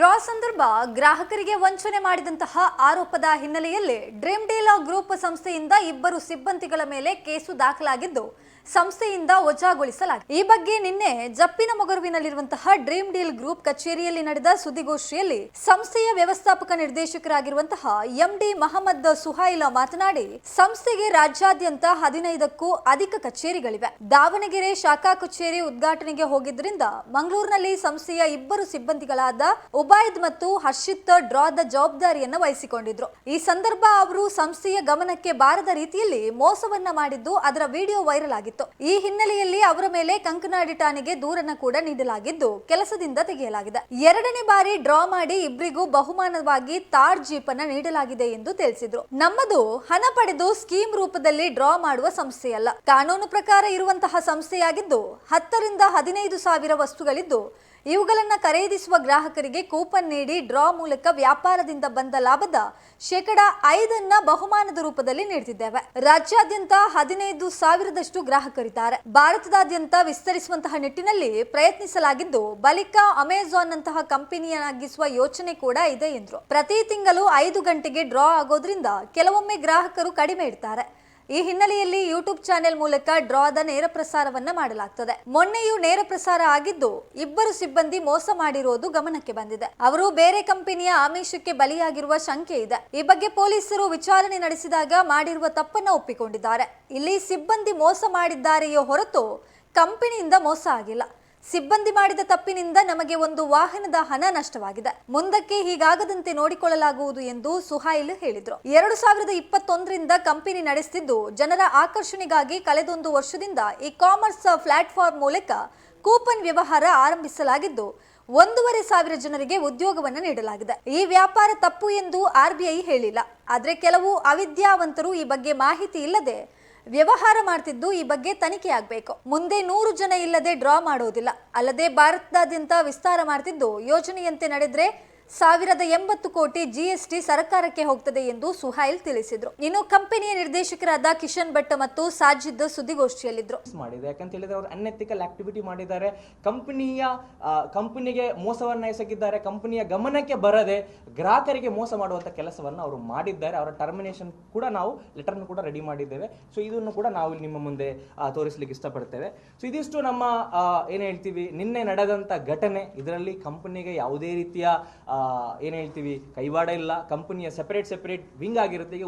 Draw ಸಂದರ್ಭ ಗ್ರಾಹಕರಿಗೆ ವಂಚನೆ ಮಾಡಿದಂತಹ ಆರೋಪದ ಹಿನ್ನೆಲೆಯಲ್ಲಿ ಡ್ರೀಮ್ ಡೀಲ್ ಗ್ರೂಪ್ ಸಂಸ್ಥೆಯಿಂದ ಇಬ್ಬರು ಸಿಬ್ಬಂದಿಗಳ ಮೇಲೆ ಕೇಸು ದಾಖಲಾಗಿದ್ದು, ಸಂಸ್ಥೆಯಿಂದ ವಜಾಗೊಳಿಸಲಾಗಿದೆ. ಈ ಬಗ್ಗೆ ನಿನ್ನೆ ಜಪ್ಪಿನ ಮೊಗರುವಿನಲ್ಲಿರುವಂತಹ ಡ್ರೀಮ್ ಡೀಲ್ ಗ್ರೂಪ್ ಕಚೇರಿಯಲ್ಲಿ ನಡೆದ ಸುದ್ದಿಗೋಷ್ಠಿಯಲ್ಲಿ ಸಂಸ್ಥೆಯ ವ್ಯವಸ್ಥಾಪಕ ನಿರ್ದೇಶಕರಾಗಿರುವಂತಹ ಎಂಡಿ ಮಹಮ್ಮದ್ ಸುಹೈಲ ಮಾತನಾಡಿ, ಸಂಸ್ಥೆಗೆ ರಾಜ್ಯಾದ್ಯಂತ ಹದಿನೈದಕ್ಕೂ ಅಧಿಕ ಕಚೇರಿಗಳಿವೆ. ದಾವಣಗೆರೆ ಶಾಖಾ ಕಚೇರಿ ಉದ್ಘಾಟನೆಗೆ ಹೋಗಿದ್ದರಿಂದ ಮಂಗಳೂರಿನಲ್ಲಿ ಸಂಸ್ಥೆಯ ಇಬ್ಬರು ಸಿಬ್ಬಂದಿಗಳಾದ ಉಬೈದ್ ಮತ್ತು ಹರ್ಷಿತ್ ಡ್ರಾದ ಜವಾಬ್ದಾರಿಯನ್ನು ವಹಿಸಿಕೊಂಡಿದ್ರು. ಈ ಸಂದರ್ಭ ಅವರು ಸಂಸ್ಥೆಯ ಗಮನಕ್ಕೆ ಬಾರದ ರೀತಿಯಲ್ಲಿ ಮೋಸವನ್ನ ಮಾಡಿದ್ದು ಅದರ ವಿಡಿಯೋ ವೈರಲ್ ಆಗಿತ್ತು. ಈ ಹಿನ್ನೆಲೆಯಲ್ಲಿ ಅವರ ಮೇಲೆ ಕಂಕನಾಡಿ ಠಾಣೆಗೆ ದೂರನ್ನ ಕೂಡ ನೀಡಲಾಗಿದ್ದು ಕೆಲಸದಿಂದ ತೆಗೆಯಲಾಗಿದೆ. ಎರಡನೇ ಬಾರಿ ಡ್ರಾ ಮಾಡಿ ಇಬ್ಬರಿಗೂ ಬಹುಮಾನವಾಗಿ ತಾರ್ ಜೀಪ್ ಅನ್ನ ನೀಡಲಾಗಿದೆ ಎಂದು ತಿಳಿಸಿದ್ರು. ನಮ್ಮದು ಹಣ ಪಡೆದು ಸ್ಕೀಮ್ ರೂಪದಲ್ಲಿ ಡ್ರಾ ಮಾಡುವ ಸಂಸ್ಥೆಯಲ್ಲ. ಕಾನೂನು ಪ್ರಕಾರ ಇರುವಂತಹ ಸಂಸ್ಥೆಯಾಗಿದ್ದು ಹತ್ತರಿಂದ ಹದಿನೈದು ಸಾವಿರ ವಸ್ತುಗಳಿದ್ದು ಇವುಗಳನ್ನ ಖರೀದಿಸುವ ಗ್ರಾಹಕರಿಗೆ ಕೂಪನ್ ನೀಡಿ ಡ್ರಾ ಮೂಲಕ ವ್ಯಾಪಾರದಿಂದ ಬಂದ ಲಾಭದ ಶೇಕಡ ಐದನ್ನ ಬಹುಮಾನದ ರೂಪದಲ್ಲಿ ನೀಡುತ್ತಿದ್ದೇವೆ ರಾಜ್ಯಾದ್ಯಂತ ಹದಿನೈದು ಸಾವಿರದಷ್ಟು ಗ್ರಾಹಕರಿದ್ದಾರೆ. ಭಾರತದಾದ್ಯಂತ ವಿಸ್ತರಿಸುವಂತಹ ನಿಟ್ಟಿನಲ್ಲಿ ಪ್ರಯತ್ನಿಸಲಾಗಿದ್ದು, ಬಳಿಕ ಅಮೆಜಾನ್ ನಂತಹ ಕಂಪನಿಯನ್ನಾಗಿಸುವ ಯೋಚನೆ ಕೂಡ ಇದೆ ಎಂದರು. ಪ್ರತಿ ತಿಂಗಳು ಐದು ಗಂಟೆಗೆ ಡ್ರಾ ಆಗೋದ್ರಿಂದ ಕೆಲವೊಮ್ಮೆ ಗ್ರಾಹಕರು ಕಡಿಮೆ ಇಡ್ತಾರೆ. ಈ ಹಿನ್ನೆಲೆಯಲ್ಲಿ ಯೂಟ್ಯೂಬ್ ಚಾನೆಲ್ ಮೂಲಕ ಡ್ರಾದ ನೇರ ಪ್ರಸಾರವನ್ನ ಮಾಡಲಾಗ್ತದೆ. ಮೊನ್ನೆಯೂ ನೇರ ಪ್ರಸಾರ ಆಗಿದ್ದು, ಇಬ್ಬರು ಸಿಬ್ಬಂದಿ ಮೋಸ ಮಾಡಿರೋದು ಗಮನಕ್ಕೆ ಬಂದಿದೆ. ಅವರು ಬೇರೆ ಕಂಪನಿಯ ಆಮಿಷಕ್ಕೆ ಬಲಿಯಾಗಿರುವ ಶಂಕೆ ಇದೆ. ಈ ಬಗ್ಗೆ ಪೊಲೀಸರು ವಿಚಾರಣೆ ನಡೆಸಿದಾಗ ಮಾಡಿರುವ ತಪ್ಪನ್ನ ಒಪ್ಪಿಕೊಂಡಿದ್ದಾರೆ. ಇಲ್ಲಿ ಸಿಬ್ಬಂದಿ ಮೋಸ ಮಾಡಿದ್ದಾರೆಯೋ ಹೊರತು ಕಂಪನಿಯಿಂದ ಮೋಸ ಆಗಿಲ್ಲ. ಸಿಬ್ಬಂದಿ ಮಾಡಿದ ತಪ್ಪಿನಿಂದ ನಮಗೆ ಒಂದು ವಾಹನದ ಹಣ ನಷ್ಟವಾಗಿದೆ. ಮುಂದಕ್ಕೆ ಹೀಗಾಗದಂತೆ ನೋಡಿಕೊಳ್ಳಲಾಗುವುದು ಎಂದು ಸುಹೈಲ್ ಹೇಳಿದರು. ಎರಡು ಸಾವಿರದ ಇಪ್ಪತ್ತೊಂದರಿಂದ ಕಂಪನಿ ನಡೆಸುತ್ತಿದ್ದು ಜನರ ಆಕರ್ಷಣೆಗಾಗಿ ಕಳೆದೊಂದು ವರ್ಷದಿಂದ ಈ ಕಾಮರ್ಸ್ ಪ್ಲಾಟ್ಫಾರ್ಮ್ ಮೂಲಕ ಕೂಪನ್ ವ್ಯವಹಾರ ಆರಂಭಿಸಲಾಗಿದ್ದು, ಒಂದೂವರೆ ಸಾವಿರ ಜನರಿಗೆ ಉದ್ಯೋಗವನ್ನು ನೀಡಲಾಗಿದೆ. ಈ ವ್ಯಾಪಾರ ತಪ್ಪು ಎಂದು ಆರ್ಬಿಐ ಹೇಳಿಲ್ಲ. ಆದರೆ ಕೆಲವು ಅವಿದ್ಯಾವಂತರು ಈ ಬಗ್ಗೆ ಮಾಹಿತಿ ಇಲ್ಲದೆ ವ್ಯವಹಾರ ಮಾಡ್ತಿದ್ದು ಈ ಬಗ್ಗೆ ತನಿಖೆ ಆಗಬೇಕು. ಮುಂದೆ ನೂರು ಜನ ಇಲ್ಲದೆ ಡ್ರಾ ಮಾಡೋದಿಲ್ಲ. ಅಲ್ಲದೆ ಭಾರತದಾದ್ಯಂತ ವಿಸ್ತಾರ ಮಾಡ್ತಿದ್ದು ಯೋಜನೆಯಂತೆ ನಡೆದ್ರೆ ಸಾವಿರದ ಎಂಬತ್ತು ಕೋಟಿ ಜಿಎಸ್ಟಿ ಸರ್ಕಾರಕ್ಕೆ ಹೋಗ್ತದೆ ಎಂದು ಸುಹೈಲ್ ತಿಳಿಸಿದ್ರು. ಇನ್ನು ಕಂಪನಿಯ ನಿರ್ದೇಶಕರಾದ ಕಿಶನ್ ಭಟ್ ಮತ್ತು ಸಾಜಿದ್ ಸುದ್ದಿಗೋಷ್ಠಿಯಲ್ಲಿದ್ದರು ಮಾಡಿದೆ. ಯಾಕಂತ ಹೇಳಿದ್ರೆ ಅವರು ಅನ್ಎಥಿಕಲ್ ಆಕ್ಟಿವಿಟಿ ಮಾಡಿದ್ದಾರೆ. ಕಂಪನಿಯ ಕಂಪನಿಗೆ ಮೋಸವನ್ನ ಎಸಗಿದ್ದಾರೆ. ಕಂಪನಿಯ ಗಮನಕ್ಕೆ ಬರದೆ ಗ್ರಾಹಕರಿಗೆ ಮೋಸ ಮಾಡುವಂತ ಕೆಲಸವನ್ನು ಅವರು ಮಾಡಿದ್ದಾರೆ. ಅವರ ಟರ್ಮಿನೇಷನ್ ಕೂಡ ನಾವು ಲೆಟರ್ನ ಕೂಡ ರೆಡಿ ಮಾಡಿದ್ದೇವೆ. ಸೊ ಇದನ್ನು ಕೂಡ ನಾವು ನಿಮ್ಮ ಮುಂದೆ ತೋರಿಸಲಿಕ್ಕೆ ಇಷ್ಟಪಡ್ತೇವೆ. ಸೊ ಇದಿಷ್ಟು ನಮ್ಮ ಏನು ಹೇಳ್ತೀವಿ? ನಿನ್ನೆ ನಡೆದಂತ ಘಟನೆ. ಇದರಲ್ಲಿ ಕಂಪನಿಗೆ ಯಾವುದೇ ರೀತಿಯ ಏನ್ ಹೇಳ್ತೀವಿ? ಕೈವಾಡ ಇಲ್ಲ ಕಂಪನಿಯ ಸೆಪರೇಟ್ ಸೆಪರೇಟ್ ವಿಂಗ್ ಆಗಿರುತ್ತೆ. ಈಗ